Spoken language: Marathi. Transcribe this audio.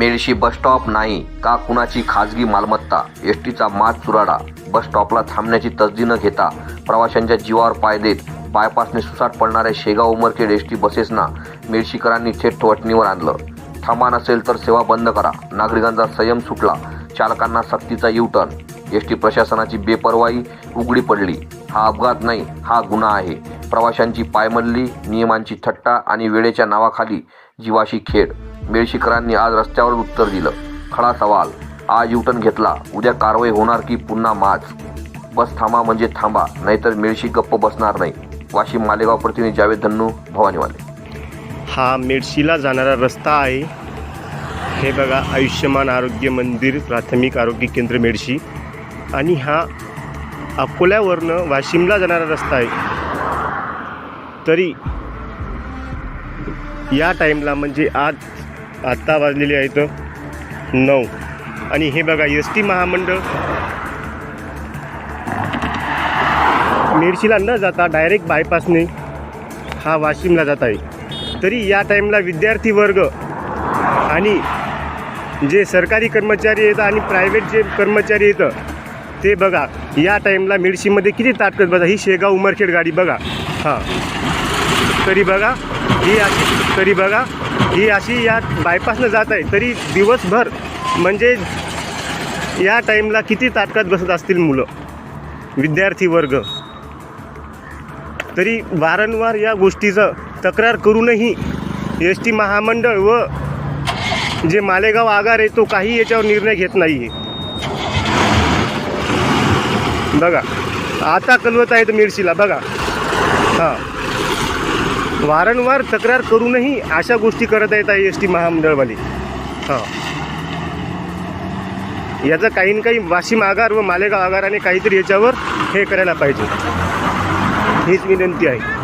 मेळशी बसस्टॉप नाही का कुणाची खाजगी मालमत्ता? एस टीचा माच चुराडा. बस स्टॉपला थांबण्याची तसदी न घेता प्रवाशांच्या जीवावर पाय देत बायपासने सुसाट पडणाऱ्या शेगाव उमरखेड एस टी बसेसना मेळशीकरांनी थेट वटणीवर आणलं. थांबा नसेल तर सेवा बंद करा. नागरिकांचा संयम सुटला. चालकांना सक्तीचा यू टर्न एस टी प्रशासनाची बेपर्वाई उघडी पडली. हा अपघात नाही हा गुन्हा आहे. प्रवाशांची पायमल्ली नियमांची थट्टा आणि वेळेच्या नावाखाली जीवाशी खेळ. मेळशीकरांनी आज रस्त्यावर उत्तर दिलं. खडा सवाल. आज युटन घेतला. उद्या कारवाई होणार की पुन्हा माज? बस थांबा म्हणजे थांबा. नाहीतर मेळशी गप्प बसणार नाही. वाशिम मालेगाव प्रतिनिधी जावेद धन्नू भवानीवाले. हा मेडशीला जाणारा रस्ता आहे. हे बघा आयुष्यमान आरोग्य मंदिर प्राथमिक आरोग्य केंद्र मेडशी आणि हा अकोल्यावरनं वाशिमला जाणारा रस्ता आहे. तरी या टाईमला म्हणजे आज आत्ता वाजलेली आहेत नऊ. आणि हे बघा एस टी महामंडळ. मेडशीला न जाता डायरेक्ट बायपासने हा वाशिमला जात आहे. तरी या टाईमला विद्यार्थी वर्ग आणि जे सरकारी कर्मचारी येतं आणि प्रायव्हेट जे कर्मचारी येतं ते बघा या टाईमला मिरशीमध्ये किती ताटकत बघा ही शेगाव उमरखेड गाडी बघा. हां. तरी बघा ही अशी तरी बघा ही अशी या बायपासनं जात आहे तरी दिवसभर म्हणजे या टाईमला किती ताटकात बसत असतील मुलं? विद्यार्थी वर्ग. तरी वारंवार या गोष्टीचं तक्रार करूनही एस टी महामंडळ व जे मालेगाव आगार आहे तो काही याच्यावर निर्णय घेत नाही आहे बघा आता कलवत आहेत मिरशीला बघा. हां. वारंवार तक्रार करूनही अशा गोष्टी करत आहेत एस टी महामंडळवाली. हां. याचा काही ना काही वाशिम आगार व मालेगाव आगाराने काहीतरी याच्यावर हे करायला पाहिजे. हीच विनंती आहे.